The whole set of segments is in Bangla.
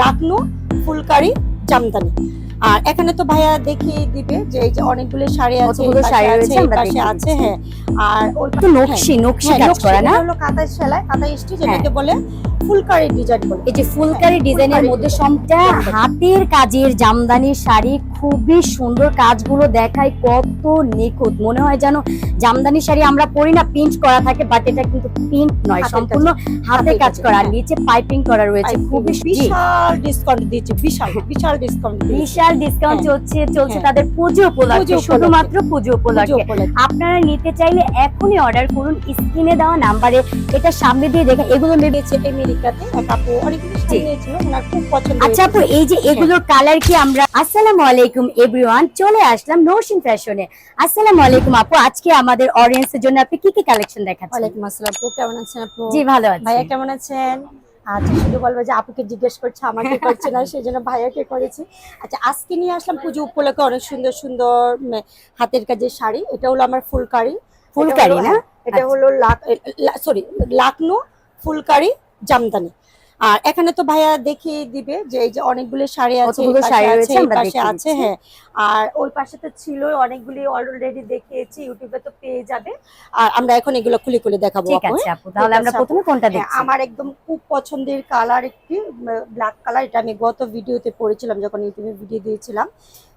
লাকনো ফুলকারি জামদানি। আর এখানে তো ভাইয়া দেখিয়ে দিবে যে এই যে অনেকগুলো শাড়ি আছে শাড়ি আছে, পাশে আছে হ্যাঁ। আর ওই তো নকশি নকশি হ্যাঁ, কাজ নকশি, করা না? হলো কাঁথা সেলাই কাঁথা স্টিচ যেটাকে বলে ফুলকারি ডিজাইন বলে। এই যে ফুলকারি ডিজাইনের মধ্যে। সবটা হাতের কাজের জামদানি শাড়ি খুবই সুন্দর কাজগুলো দেখায় কত নিখুঁত। মনে হয় যেন জামদানি শাড়ি আমরা পরি না প্রিন্ট করা থাকে বাট এটা কিন্তু প্রিন্ট নয় সম্পূর্ণ হাতে কাজ করা। হ্যাঁ। নিচে পাইপিং করা রয়েছে খুবই বিশাল ডিসকাউন্ট দিয়েছে বিশাল বিশাল ডিসকাউন্ট বিশাল ডিসকাউন্ট হ্যাঁ। চলছে চলছে হ্যাঁ। তাদের পুজো উপলক্ষে শুধুমাত্র পুজো উপলক্ষে। আপনারা নিতে চাইলে এখনই অর্ডার করুন স্ক্রিনে দেওয়া নাম্বারে এটা সামনে দিয়ে দেখে এগুলো মেবি আমেরিকাতে এক আপু জি। খুব পছন্দ আচ্ছা আপু এই যে এগুলোর কালার কি আমরা আসসালামু আলাইকুম। এভরিওয়ান চলে আসলাম নৌশিন ফ্যাশনে আসসালামু আলাইকুম আপু আজকে আমাদের অডিয়েন্সের জন্য আপনি কি কি কালেকশন দেখাচ্ছেন? ওয়ালাইকুম আসসালাম আপু কেমন আছেন আপু? জি ভালো আছি। ভাইয়া কেমন আছেন? আচ্ছা শুধু বলব যে আপুকে জিজ্ঞেস করছে আমাকে করছে না সেই জন্য ভাইয়াকে করেছি। আচ্ছা আজকে নিয়ে আসলাম পুজো উপলক্ষে অনেক সুন্দর সুন্দর হাতের কাজের শাড়ি। এটা হলো আমার ফুলকারি। ফুলকারি না? এটা হলো সরি লাকনো ফুলকারি জামদানি। আর এখানে তো ভাইয়া দেখিয়ে দিবে যে এই যে অনেকগুলো শাড়ি আছে পাশে শাড়ি আছে, আমরা পাশে আছে হ্যাঁ। আর ওই পাশে তো ছিল অনেকগুলি অলরেডি দেখিয়েছি ইউটিউবে তো পেয়ে যাবে। আর আমরা এখন এগুলো খুলে খুলে দেখাবো ঠিক আছে হ্যাঁ? আপু তাহলে আমরা প্রথমে কোনটা হ্যাঁ, দেখছি? আমার একদম খুব পছন্দের কালার একটি ব্ল্যাক কালার এটা আমি গত ভিডিওতে পরেছিলাম যখন ইউটিউবে ভিডিও দিয়েছিলাম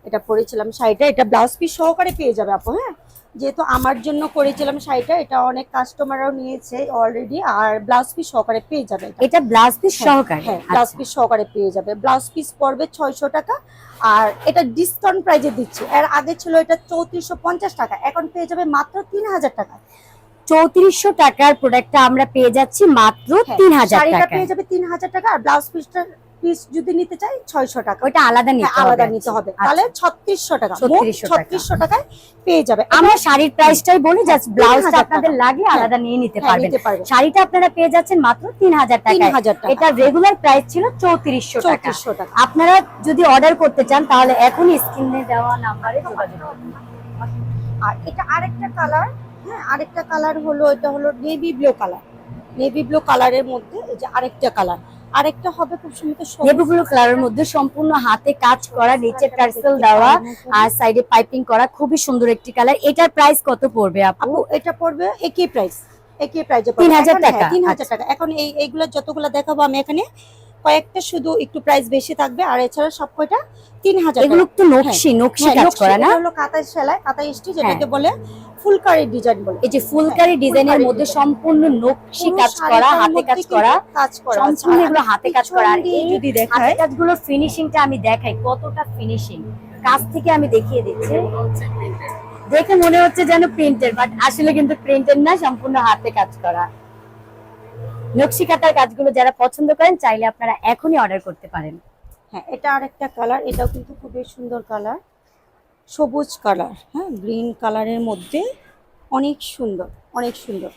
এটা পরেছিলাম শাড়িটা এটা ব্লাউজ পিস সহকারে পেয়ে যাবে আপু হ্যাঁ? যেহেতু আমার জন্য করেছিলাম শাড়িটা এটা অনেক কাস্টমাররাও নিয়েছে অলরেডি আর ব্লাউজ পিস সহকারে পেয়ে যাবে এটা। ব্লাউজ পিস হ্যাঁ, সহকারে হ্যাঁ ব্লাউজ। পিস সহকারে পেয়ে যাবে ব্লাউজ পিস পড়বে ছয়শো টাকা আর এটা ডিসকাউন্ট প্রাইজে দিচ্ছি এর আগে ছিল এটা চৌত্রিশশো পঞ্চাশ টাকা এখন পেয়ে যাবে মাত্র তিন হাজার টাকা চৌত্রিশশো টাকার প্রোডাক্টটা আমরা পেয়ে যাচ্ছি মাত্র হ্যাঁ, তিন হাজার টাকা পেয়ে যাবে তিন হাজার টাকা আর ব্লাউজ পিসটা পিস যদি নিতে চাই ছয়শো টাকা। ওটা আলাদা হ্যাঁ, নিতে আলাদা নিতে হবে। আচ্ছা। তাহলে ছত্রিশশো টাকা। 3600 টাকা। ছত্রিশশো টাকায় পেয়ে যাবে। আমরা শাড়ির প্রাইসটাই বলি জাস্ট ব্লাউজটা আপনাদের লাগে হ্যাঁ, আলাদা নিয়ে নিতে হ্যাঁ, পারবেন। শাড়িটা আপনারা পেয়ে যাচ্ছেন মাত্র তিন হাজার টাকা। এটা রেগুলার প্রাইস ছিল চৌত্রিশশো টাকা। আপনারা যদি অর্ডার করতে চান তাহলে এখনই স্ক্রিনে দেওয়া নাম্বারে যোগাযোগ আর এটা আরেকটা কালার হ্যাঁ আরেকটা কালার হলো এটা হলো navy blue colour navy blue কালারের মধ্যে এই যে আরেকটা কালার আরেকটা হবে খুব সুন্দর নেভি ব্লু কালারের মধ্যে সম্পূর্ণ হাতে কাজ করা নিচে টার্সেল দেওয়া আর সাইডে পাইপিং করা খুবই সুন্দর একটি কালার। এটার প্রাইস কত পড়বে আপু? এটা পড়বে একই প্রাইস একই প্রাইজে 3000 টাকা? তিন হাজার আচ্ছা। টাকা। এখন এই এইগুলো যতগুলো দেখাবো আমি এখানে কয়েকটা শুধু একটু প্রাইস বেশি থাকবে আর এছাড়া সব কয়টা? তিন হাজার এগুলো তো নকশি নকশি হ্যাঁ, কাজ করা না? হলো কাঁথা সেলাই কাঁথা স্টিচ যেটাকে বলে ফুলকারি ডিজাইন বলে। এই যে ফুলকারি হ্যাঁ, ডিজাইনের মধ্যে সম্পূর্ণ নকশি কাজ করা হাতে কাজ করা কাজ করা আছে। সম্পূর্ণ এগুলো হাতে কাজ করা। আর এই যদি হাতে কাজগুলোর ফিনিশিংটা আমি দেখাই কতটা ফিনিশিং কাজ থেকে আমি দেখিয়ে দিচ্ছি। দেখে মনে হচ্ছে যেন প্রিন্টের বাট আসলে কিন্তু প্রিন্টের না সম্পূর্ণ হাতে কাজ করা। নকশি কাটার কাজগুলো যারা পছন্দ করেন চাইলে আপনারা এখনই অর্ডার করতে পারেন। হ্যাঁ এটা আরেকটা কালার এটাও কিন্তু খুবই সুন্দর কালার সবুজ কালার হ্যাঁ গ্রিন কালারের মধ্যে অনেক সুন্দর অনেক সুন্দর।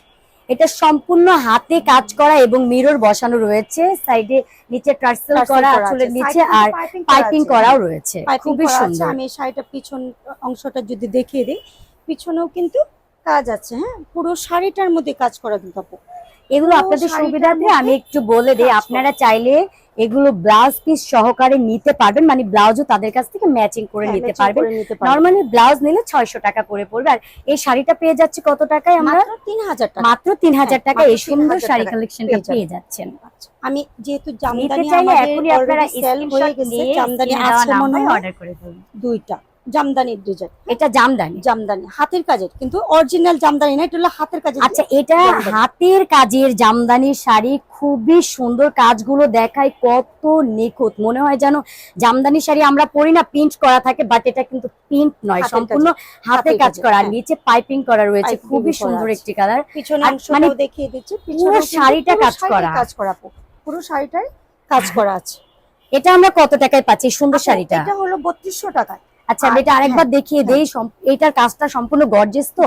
এটা সম্পূর্ণ হাতে কাজ করা এবং মিরর বসানো রয়েছে। সাইডে নিচে টার্সেল করা আসলে নিচে আর পাইপিং করাও রয়েছে। খুবই সুন্দর। আমি শাড়িটা পিছন অংশটা যদি দেখিয়ে দিই পিছনেও কিন্তু কাজ আছে। হ্যাঁ পুরো শাড়িটার মধ্যে কাজ করা কিন্তু এগুলো আপনাদের সুবিধার্থে আমি একটু বলে দিই। আপনারা চাইলে এগুলো ব্লাউজ পিস সহকারে নিতে পারবেন। মানে ব্লাউজও তাদের কাছ থেকে ম্যাচিং করে হ্যাঁ, নিতে পারবেন। নর্মালি ব্লাউজ নিলে ছয়শো টাকা করে পড়বে। আর এই শাড়িটা পেয়ে যাচ্ছে কত টাকায় আমরা? তিন হাজার টাকা। মাত্র তিন হাজার হ্যাঁ, টাকা মাত্র এই সুন্দর শাড়ি কালেকশনটা পেয়ে যাচ্ছেন। আচ্ছা, আমি যেহেতু জামদানি চাইলে আমাদের এখনই আপনারা হয়ে স্ক্রিনশট গেছে নিয়ে জামদানি মনে হয় অর্ডার করে ফেলুন দুইটা। জামদানির ডিজাইন এটা জামদানি? জামদানি হাতের কাজের কিন্তু অরিজিনাল জামদানি না এটা হলো হাতের কাজের আচ্ছা এটা হাতের কাজের জামদানি শাড়ি খুবই সুন্দর কাজগুলো দেখায় কত নিখুঁত। মনে হয় যেন জামদানি শাড়ি আমরা পরি না প্রিন্ট করা থাকে বাট এটা কিন্তু প্রিন্ট নয় সম্পূর্ণ হাতে কাজ করা হ্যাঁ। নিচে পাইপিং করা রয়েছে খুবই সুন্দর একটি কালার পিছনে মানে দেখিয়ে দিচ্ছি পুরো শাড়িটা কাজ করা। কাজ করা পুরো শাড়িটাই কাজ করা আছে। এটা আমরা কত টাকায় পাচ্ছি সুন্দর শাড়িটা? এটা হলো বত্রিশশো টাকায়। আচ্ছা এটা আরেকবার দেখিয়ে দেই এটার কাজটা সম্পূর্ণ গর্জেস তো।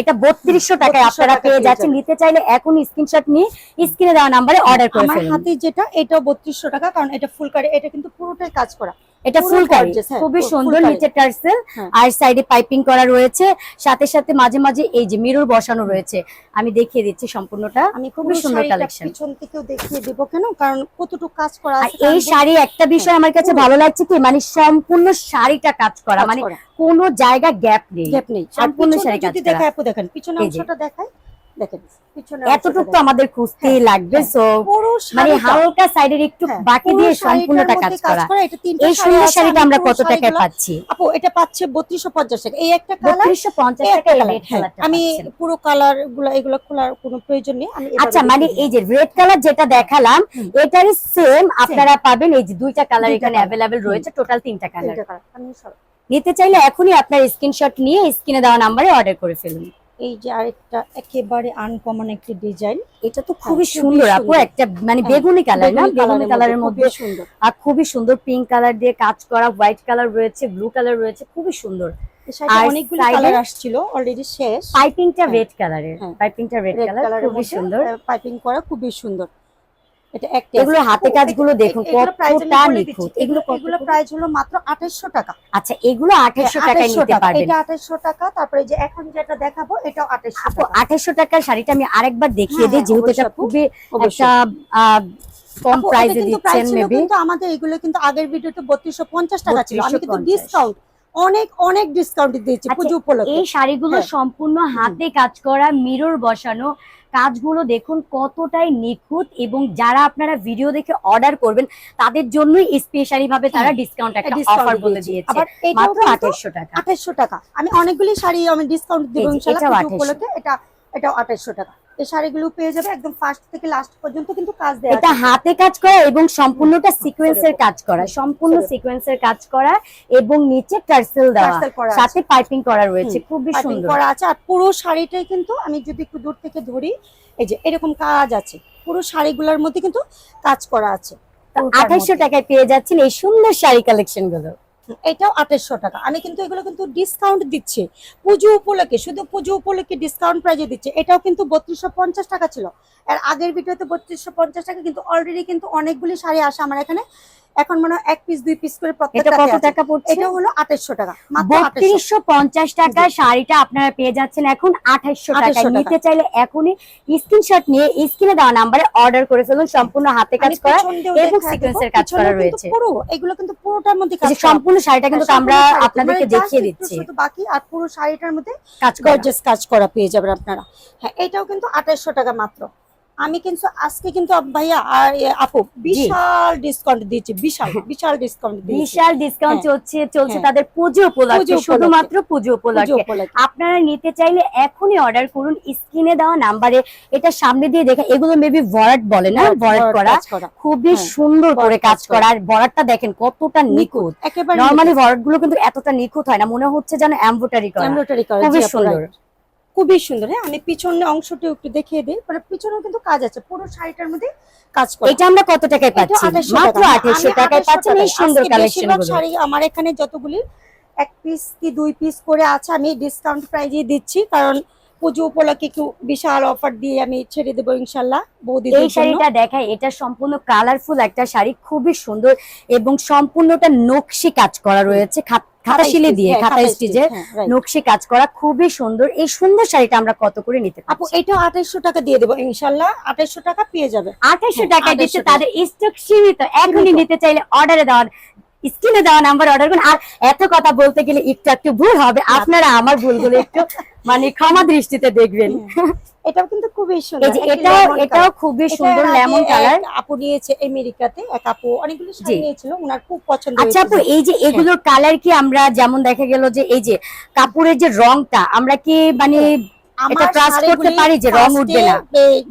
এটা বত্রিশশো টাকায় 3200 আপনারা পেয়ে যাচ্ছেন। নিতে চাইলে এখন স্ক্রিনশট নিয়ে স্ক্রিনে দেওয়া নাম্বারে অর্ডার করে আমার ফেলুন। হাতে যেটা এটাও বত্রিশশো টাকা কারণ এটা ফুল কাটে এটা কিন্তু পুরোটাই কাজ করা। এটা ফুল কারি হ্যাঁ, খুবই সুন্দর নিচে টার্সেল হ্যাঁ। আর সাইডে পাইপিং করা রয়েছে। সাথে সাথে মাঝে মাঝে এই যে মিরর বসানো রয়েছে। আমি দেখিয়ে দিচ্ছি সম্পূর্ণটা। আমি খুবই সুন্দর কালেকশন পিছন থেকেও দেখিয়ে দেবো কেন? কারণ কতটুকু কাজ করা আছে এই শাড়ি একটা বিষয় আমার কাছে ভালো লাগছে কি? মানে সম্পূর্ণ শাড়িটা কাজ করা। মানে কোনো জায়গা গ্যাপ নেই। গ্যাপ নেই। সম্পূর্ণ শাড়ি কাজ যদি করা। আপু দেখেন পিছনে অংশটা দেখায় দেখেন এতটুকু তো আমাদের খুঁজতেই লাগবে হ্যাঁ। সো মানে হালকা সাইডের একটু হ্যাঁ, বাকি পুরো দিয়ে সম্পূর্ণটা কাজ করা। এই সুন্দর শাড়িটা আমরা কত টাকায় পাচ্ছি? আপু এটা পাচ্ছে বত্রিশশো পঞ্চাশ টাকা। এই একটা কালার টাকা রেড আমি পুরো কালারগুলো এগুলো খোলার কোনো প্রয়োজন নেই আচ্ছা মানে এই যে রেড কালার যেটা দেখালাম। এটারই সেম আপনারা পাবেন এই যে দুইটা কালার এখানে। অ্যাভেলেবেল রয়েছে টোটাল তিনটা কালার নিতে চাইলে এখনই আপনার স্ক্রিনশট নিয়ে স্ক্রিনে দেওয়া নাম্বারে অর্ডার করে ফেলুন। এই যে আরেকটা একেবারে আনকমন একটি ডিজাইন এটা তো খুবই খুবই সুন্দর আপু একটা মানে হ্যাঁ, বেগুনি কালার না? বেগুনি কালারের মধ্যে সুন্দর। আর খুবই সুন্দর পিঙ্ক কালার দিয়ে কাজ করা হোয়াইট কালার রয়েছে ব্লু কালার রয়েছে খুবই সুন্দর। অনেকগুলো কালার আসছিল অলরেডি শেষ। পাইপিংটা হ্যাঁ। রেড কালারের হ্যাঁ। পাইপিংটা রেড কালার খুবই সুন্দর। পাইপিং করা খুবই সুন্দর। এটা একটা এগুলো হাতে কাজগুলো দেখুন কতটা নিখুঁত। এগুলো এগুলো এগুলো প্রাইস হলো মাত্র 2800 টাকা। আচ্ছা এগুলো আঠাশশো টাকায় নিতে পারবেন। এটা 2800 টাকা তারপরে যে এখন যেটা দেখাবো এটাও 2800 আপু টাকা। আঠাশশো টাকার শাড়িটা আমি আরেকবার দেখিয়ে হ্যাঁ, দিই যেহেতু এটা খুবই একটা আহ, কম আপু, এটা প্রাইসে কিন্তু দিচ্ছেন price ছিল মেবি কিন্তু আমাদের এগুলো কিন্তু আগের ভিডিওতে 3250 টাকা ছিল। আমি কিন্তু 3250 ডিসকাউন্ট অনেক অনেক ডিসকাউন্ট দিয়েছি আচ্ছা, পুজো উপলক্ষে। এই শাড়িগুলো হ্যাঁ। সম্পূর্ণ হাতে কাজ করা মিরর বসানো কাজগুলো দেখুন কতটাই নিখুঁত এবং যারা আপনারা ভিডিও দেখে অর্ডার করবেন তাদের জন্যই স্পেশালি ভাবে তারা ডিসকাউন্ট একটা অফার বলে দিয়েছে। মাত্র কিন্তু আঠাশশো টাকা। 2800 টাকা। আমি অনেকগুলি শাড়ি আমি ডিসকাউন্ট দিব ইনশাআল্লাহ এটাও পুজো উপলক্ষে। এটা এটাও 2800 টাকা। এই শাড়িগুলো পেয়ে যাবে একদম ফার্স্ট থেকে লাস্ট পর্যন্ত কিন্তু কাজ দেয়া এটা হাতে কাজ করা এবং সম্পূর্ণটা সিকোয়েন্সের কাজ করা সম্পূর্ণ. সিকোয়েন্সের কাজ করা এবং নিচে টার্সেল দেওয়া। সাথে পাইপিং করা রয়েছে খুবই সুন্দর। করা আছে। আর পুরো শাড়িটাই কিন্তু আমি যদি একটু দূর থেকে ধরি এই যে এরকম কাজ আছে। পুরো শাড়িগুলোর মধ্যে কিন্তু কাজ করা আছে। আঠাশশো টাকায় পেয়ে যাচ্ছেন এই সুন্দর শাড়ি কালেকশনগুলো এটাও আঠাশশো টাকা। আমি কিন্তু এগুলো কিন্তু ডিসকাউন্ট দিচ্ছি। পুজো উপলক্ষে শুধু পুজো উপলক্ষে ডিসকাউন্ট প্রাইজে দিচ্ছে। এটাও কিন্তু বত্রিশশো পঞ্চাশ টাকা ছিল। আর আগের ভিডিওতে বত্রিশশো পঞ্চাশ টাকা কিন্তু অলরেডি কিন্তু অনেকগুলি শাড়ি আসে আমার এখানে। এখন মনে হয় এক পিস দুই পিস করে এটা কত টাকা পড়ছে? এটা হলো আঠাশশো টাকা বত্রিশশো পঞ্চাশ টাকা শাড়িটা আপনারা পেয়ে যাচ্ছেন এখন আঠাশশো টাকা। নিতে চাইলে এখনই স্ক্রিনশট নিয়ে স্ক্রিনে দেওয়া নাম্বারে অর্ডার করে ফেলুন। সম্পূর্ণ হাতে কাজ করা এবং সিকোয়েন্সের কাজ করা রয়েছে। পুরো এগুলো কিন্তু পুরোটার মধ্যে করা। সম্পূর্ণ শাড়িটা কিন্তু আমরা আপনাদেরকে মানে দেখিয়ে দিচ্ছি। বাকি আর পুরো শাড়িটার মধ্যে কাজ গর্জেস কাজ করা পেয়ে যাবেন আপনারা। হ্যাঁ এটাও কিন্তু আঠাশশো টাকা মাত্র। আমি কিন্তু আজকে কিন্তু ভাইয়া আর আপু বিশাল ডিসকাউন্ট দিয়েছি বিশাল বিশাল ডিসকাউন্ট বিশাল ডিসকাউন্ট হ্যাঁ। চলছে চলছে হ্যাঁ। তাদের পুজো উপলক্ষে শুধুমাত্র পুজো উপলক্ষে। আপনারা নিতে চাইলে এখনই অর্ডার করুন স্ক্রিনে দেওয়া নাম্বারে এটা সামনে দিয়ে দেখা এগুলো মেবি ভরাট বলে না? ভরাট- করা। খুবই হ্যাঁ, সুন্দর করে কাজ করা। আর ভরাটটা দেখেন কতটা নিখুঁত একেবারে নরমালি ভরাটগুলো কিন্তু এতটা নিখুঁত হয় না। মনে হচ্ছে যেন এমব্রয়ডারি করা। খুবই সুন্দর। খুবই সুন্দর। হ্যাঁ আমি পিছনের অংশটা একটু দেখিয়ে দিই। মানে পিছনেও কিন্তু কাজ আছে পুরো শাড়িটার মধ্যে কাজ করে। এটা আমরা কত টাকায় পাচ্ছি? মাত্র টাকা। আঠাশশো আমি টাকায় 2800 পাচ্ছেন এই সুন্দর কালেকশন শাড়ি আমার এখানে যতগুলি এক পিস কি দুই পিস করে আছে আমি ডিসকাউন্ট প্রাইজে দিচ্ছি। কারণ পুজো উপলক্ষে একটু বিশাল অফার দিয়ে আমি ছেড়ে দেবো ইনশাল্লাহ বৌদিদের এই শাড়িটা দেখায় এটা সম্পূর্ণ কালারফুল একটা শাড়ি খুবই সুন্দর এবং সম্পূর্ণটা নকশি কাজ করা রয়েছে। খাত- খাতা শিলে দিয়ে হ্যাঁ, খাতা স্টিচে হ্যাঁ। নকশি কাজ করা খুবই সুন্দর। এই সুন্দর শাড়িটা আমরা কত করে নিতে আপু এটা আঠাইশো টাকা দিয়ে দেবো ইনশাল্লাহ আঠাইশো টাকা পেয়ে যাবে। আঠাশশো টাকা টাকায় দিচ্ছে তাদের স্টক সীমিত। এখনই নিতে চাইলে অর্ডারে দেওয়ার স্ক্রিনে দেওয়া নাম্বার অর্ডার করুন। আর এত কথা বলতে গেলে একটু একটু ভুল হবে। আপনারা আমার ভুলগুলো একটু মানে ক্ষমা দৃষ্টিতে দেখবেন। এটাও কিন্তু খুবই সুন্দর। এটা এটাও খুবই সুন্দর লেমন কালার আপু নিয়েছে আমেরিকাতে। এক আপু অনেকগুলো শাড়ি নিয়েছিল। ওনার খুব পছন্দ আচ্ছা আপু এই যে এগুলোর কালার কি আমরা যেমন দেখা গেল যে এই যে কাপড়ের যে রংটা আমরা কি মানে এটা trust করতে পারি যে রং উঠবে না?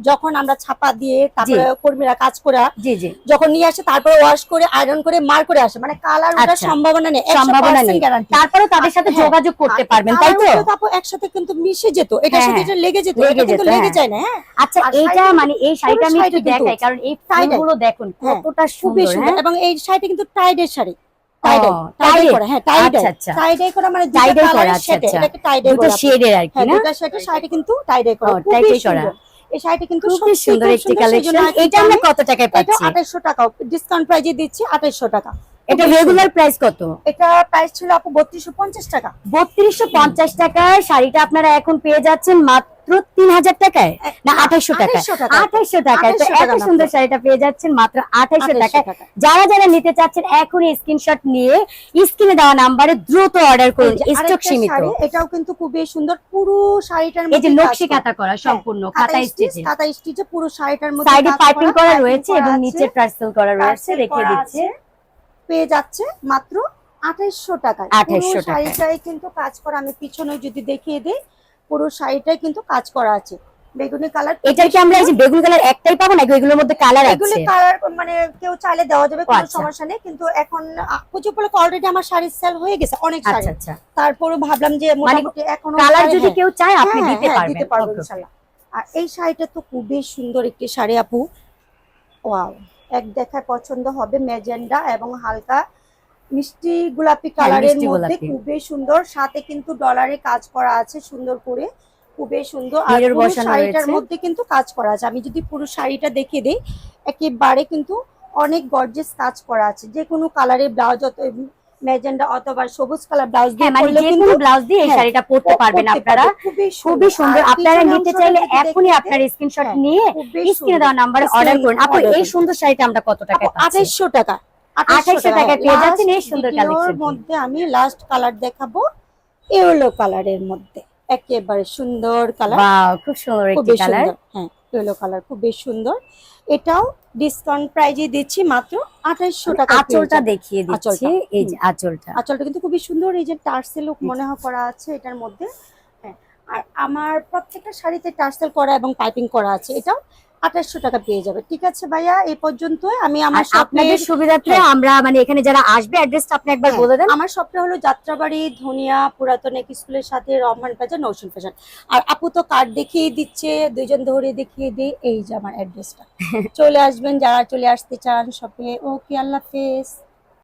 যখন আমরা ছাপা দিয়ে তারপরে কর্মীরা কাজ করে জি জি। যখন নিয়ে আসে তারপরে ওয়াশ করে আয়রন করে মার করে আসে। মানে কালার ওঠার আচ্ছা। সম্ভাবনা নেই সম্ভাবনা নেই। গ্যারান্টি তারপরে তাদের সাথে হ্যাঁ। যোগাযোগ করতে পারবেন তাই তো? আপু একসাথে কিন্তু মিশে যেত। এটার হ্যাঁ, সাথে এটা লেগে যেত লেগে এটা কিন্তু যেত, লেগে হ্যাঁ। যায় না হ্যাঁ। আচ্ছা এইটা মানে এই শাড়িটা আমি একটু দেখাই কারণ এই। ফুলগুলো দেখুন কতটা সুন্দর এবং এই শাড়িটা কিন্তু টাইডের শাড়ি। করা হ্যাঁ টাইডাই আচ্ছা, আচ্ছা। করা মানে দুটো আচ্ছা, শেডের আর কি হ্যাঁ না? দুটো সেটের শাড়িটা কিন্তু টাইডাই করা। এই শাড়িটা কিন্তু সুন্দর একটি কালেকশন এটা আমরা কত টাকায় এটা টাকা। ডিসকাউন্ট প্রাইজে দিচ্ছি আঠাশশো টাকা। এটা রেগুলার প্রাইস কত? এটা প্রাইস ছিল আপু বত্রিশশো পঞ্চাশ টাকা। বত্রিশশো পঞ্চাশ টাকায় শাড়িটা আপনারা এখন পেয়ে যাচ্ছেন মাত্র তিন হাজার টাকায়। না আঠাইশো টাকায়। 2800 টাকায়। তো এত সুন্দর শাড়িটা পেয়ে যাচ্ছেন মাত্র 2800 টাকায়। যারা যারা নিতে চাচ্ছেন এখনই স্ক্রিনশট নিয়ে স্ক্রিনে দেওয়া নাম্বারে দ্রুত অর্ডার করুন স্টক সীমিত। এটাও কিন্তু খুবই সুন্দর। পুরো শাড়িটার এই যে নকশি। কাটা করা সম্পূর্ণ খাতা স্টিচ খাতা স্টিচে পুরো শাড়িটার মধ্যে সাইডে পাইপিং করা। রয়েছে এবং নিচে টার্সেল করা রয়েছে রেখে দিচ্ছে। পেয়ে যাচ্ছে মাত্র আঠাইশশো টাকায়। 2800 পুরো শাড়িটাই কিন্তু কাজ করা আমি পিছনে যদি দেখিয়ে দিই পুরো শাড়িটাই কিন্তু কাজ করা আছে। বেগুনি কালার এটা কি আমরা এই যে বেগুন কালার একটাই পাবো নাকি এগুলোর মধ্যে কালার এগুলি কালার মানে কেউ চাইলে দেওয়া যাবে কোনো আচ্ছা। সমস্যা নেই। কিন্তু এখন আ, পুজো উপলক্ষে অলরেডি আমার সেল হয়ে গেছে অনেক শাড়ি। আচ্ছা। আচ্ছা ভাবলাম যে মোটামুটি এখনও কালার যদি কেউ চায় আপনি হ্যাঁ, দিতে হ্যাঁ, পারবেন। দিতে. আর এই শাড়িটা তো খুবই সুন্দর একটি শাড়ি আপু। ওয়াও। এক দেখায় পছন্দ হবে ম্যাজেন্ডা এবং হালকা মিষ্টি গোলাপি কালারের এর মধ্যে খুবই সুন্দর। সাথে কিন্তু ডলারে কাজ করা আছে সুন্দর করে খুবই সুন্দর। আর পুরো শাড়িটার মধ্যে কিন্তু কাজ করা আছে। আমি যদি পুরো শাড়িটা দেখে দিই একেবারে কিন্তু অনেক গর্জেস কাজ করা আছে। যে কোনো কালারের ব্লাউজ অত ম্যাজেন্ডা অথবা সবুজ কালার ব্লাউজ দিয়ে হ্যাঁ মানে যে কোনো ব্লাউজ দিয়ে এই হ্যাঁ, শাড়িটা পরতে পারবেন আপনারা। খুবই সুন্দর। আপনারা নিতে চাইলে এখনই আপনার স্ক্রিনশট হ্যাঁ, নিয়ে স্ক্রিনে দেওয়া নাম্বারে অর্ডার করুন। আপু এই সুন্দর শাড়িটা আমরা কত টাকায় পাচ্ছি? টাকা। 2800 টাকায় পেয়ে যাচ্ছেন এই সুন্দর মধ্যে আমি লাস্ট কালার দেখাবো ইয়েলো কালারের মধ্যে। একেবারে সুন্দর কালার খুব সুন্দর একটি কালার সুন্দর। হ্যাঁ ইয়েলো কালার খুবই সুন্দর। এটাও ডিসকাউন্ট প্রাইজে দিচ্ছি মাত্র আঠাইশশো টাকা আঁচলটা দেখিয়ে দিচ্ছি। এই যে আঁচলটা। আঁচলটা কিন্তু খুবই সুন্দর এই যে টার্সেল মনে হয় করা আছে এটার মধ্যে। হ্যাঁ আর আমার প্রত্যেকটা শাড়িতে টার্সেল করা এবং পাইপিং করা আছে। এটাও আঠাশশো টাকা পেয়ে যাবে। ঠিক আছে ভাইয়া? এই পর্যন্ত আমি আমার আপনাদের সুবিধার্থে হ্যাঁ। আমরা মানে এখানে যারা আসবে অ্যাড্রেসটা আপনি একবার হ্যাঁ, বলে দেন। আমার শপটা হলো যাত্রাবাড়ি ধনিয়া পুরাতন এক স্কুলের সাথে রহমান বাজার নৌসুল ফ্যাশন। আর আপু তো কার্ড দেখিয়ে দিচ্ছে দুইজন ধরে দেখিয়ে দিই এই যে আমার অ্যাড্রেসটা চলে আসবেন যারা চলে আসতে চান শপে ওকে আল্লাহ হাফেজ।